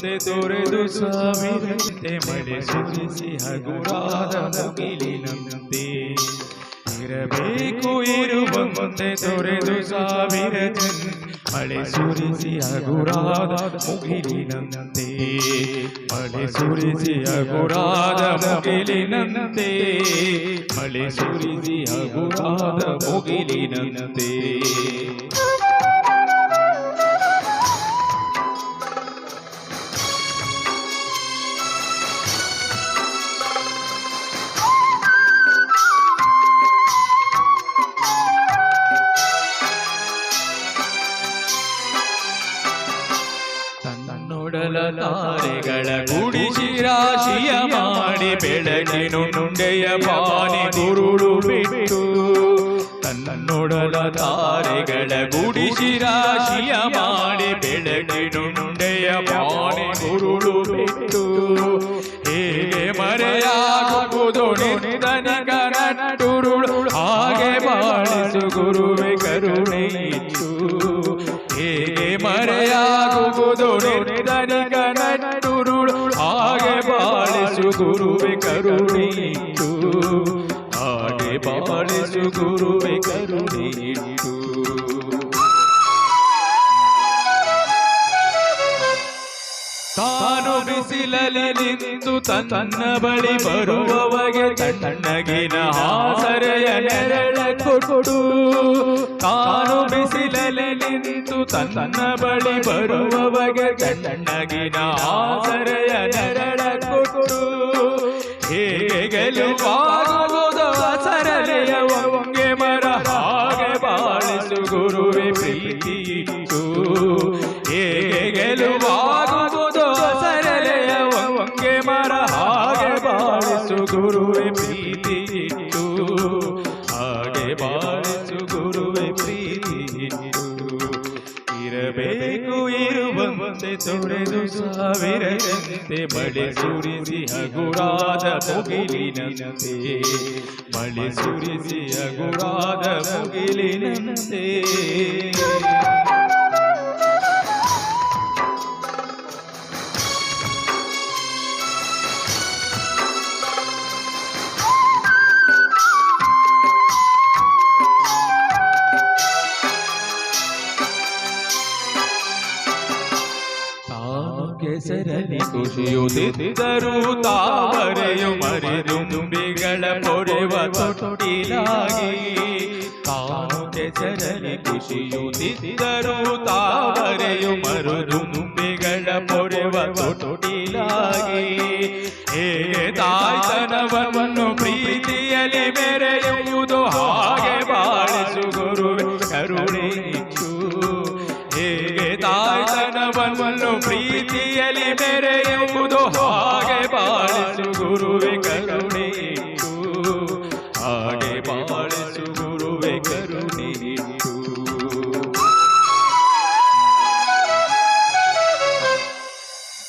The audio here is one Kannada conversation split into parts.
ಇರುವಂತೆ ತೊರೆದು ಸಾವಿರಂತೆ ಮಳೆ ಸುರಿಸಿ ಹಗುರಾದ ಮುಗಿಲಿನಂತೆ ಇರಬೇಕು ಇರುವಂತೆ ತೊರೆದು ಸಾವಿರ ಜನ ಮಳೆ ಸುರಿಸಿ ಹಗುರಾದ ಮುಗಿಲಿನಂತೆ ಮಳೆ ಸುರಿಸಿ ಹಗುರಾದ ಮುಗಿಲಿನಂತೆ ಮಳೆ ಸುರಿಸಿ ಹಗುರಾದ ಮುಗಿಲಿನಂತೆ ತಾರೆಗಳ ಗುಡಿಸಿ ರಾಶಿಯ ಮಾಡಿ ಬೆಳಗಿನು ನುಂಡೆಯ ಪಾನಿ ಗುರುಳು ಬಿಟ್ಟು ತನ್ನೊಡಲ ತಾರೆಗಳ ಗುಡಿಸಿ ರಾಶಿಯ ಮಾಡಿ ಬೆಳಗಿನು ನುಂಡೆಯ ಪಾನಿ ಗುರುಳು ಬಿಟ್ಟು ಹೇಗೆ ಮರೆಯಾಗುವುದು ನಿಧನಗರ ನಟುರುಳು ಹಾಗೆ ಬಾಳಿಸು ಗುರುವೆ ಕರುಣೆ ಬಾಳಿಸು ಗುರುವೆ ಕರುಣೆಯಿಟ್ಟು ಹಾಗೆ ಬಾಳಿಸು ಗುರುವೆ ಕರುಣೆಯಿಟ್ಟು ತಾನು ಬಿಸಿಲಲ್ಲಿ ನಿಂತು ತನ್ನ ಬಳಿ ಬರುವವಗೆ ತಣ್ಣಗಿನ ಆಸರೆಯ ನೆರಳ ಕೊಟ್ಟು, ತಾನು ಬಿಸಿಲಲ್ಲಿ ನಿಂತು ತನ್ನ ಬಳಿ ಬರುವವಗೆ ತಣ್ಣಗಿನ ಆಸರೆಯ ನೆರಳ ಕೊಟ್ಟು. ಹೇಗೆ ಗೆಲುವಾಗುವುದು ಸರಳೆಯ ಒಂಗೆ ಮರ? ಹಾಗೆ ಬಾಳಿಸು ಗುರುವೆ ಪ್ರೀತಿಯಿತು ಹೇಗೆ ಗೆಲುವಾಗುವುದು ಸರಳೆಯ ಒಂಗೆ ಮರ? ಹಾಗೆ ಬಾಳಿಸು ಗುರುವೆ ಪ್ರೀತಿಯಿತು ಹಾಗೆ ಬಾಳಿಸು ಇರುವಂತೆ ತೊರೆದು ಸಾವಿರ ಜನತೆ ಬಳೆ ಸುರಿಸಿ ಹಗುರಾದ ಮುಗಿಲಿನಂತೆ ಬಳೆ ಸುರಿಸಿ ಹಗುರಾದ ಮುಗಿಲಿನಂತೆ ತಾನು ಖುಷಿಯುದಿದ್ದರು ತಾವರೆಯು ಮರೆದು ತುಂಬಿಗಳ ಪೊರೆವ ತೊಟ್ಟಿಲಾಗಿ. ತಾನು ಹೆಸರಲ್ಲಿ ಖುಷಿಯುದಿದ್ದರು ತಾವರೆಯು ಮರುದು ತುಂಬಿಗಳ ಪೊರೆವ ತೊಟ್ಟಿಲಾಗಿ. ಹೇ ತಾಯ್ತನವನ್ನು ಪ್ರೀತಿಯಲ್ಲಿ ಮೆರೆಯುವುದು ಹಾಗೆ ಬಾಳಿಸು ಗುರುವೆ, ಕರುಣೆ ಇಟ್ಟು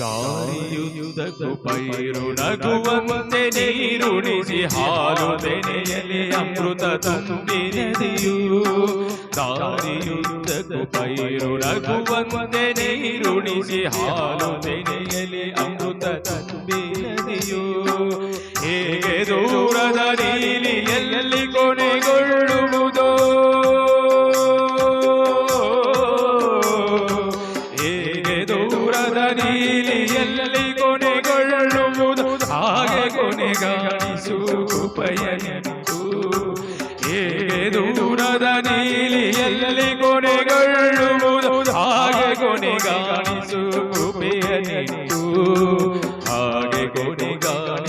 ದಾರಿಯುದ್ದಕ್ಕೂ ಪೈರು ನಗುವಂತೆ ನೀರುಣಿಸಿ ಹಾಲು ತೆನೆಯಲ್ಲಿ ಅಮೃತ ತುಂಬಿ ನದಿಯು ದಾರಿಯುದ್ದಕ್ಕೂ ಪೈರು ನಗುವಂತೆ ನೀರುಣಿಸಿ ಹಾಲು ತೆನೆಯಲ್ಲಿ ಅಮೃತ ತುಂಬಿ ನದಿಯು ಹೇಗೆ ದೂರದ ನೀಲಿಯಲ್ಲಿ ಕೊನೆಗೊಳ್ಳುವುದು. ಹಾಗೆ ಕೊನೆಗಾಣಿಸು ಕೃಪಯನೆಂದು ಹೇಗೆ ದೂರದ ನೀಲಿಯಲ್ಲಿ ಕೊನೆಗೊಳ್ಳುವುದು. ಹಾಗೆ ಕೊನೆಗಾಣಿಸು ಕೃಪೆಯನೆಂದು ಹಾಗೆ ಕೊನೆಗಾಣಿಸು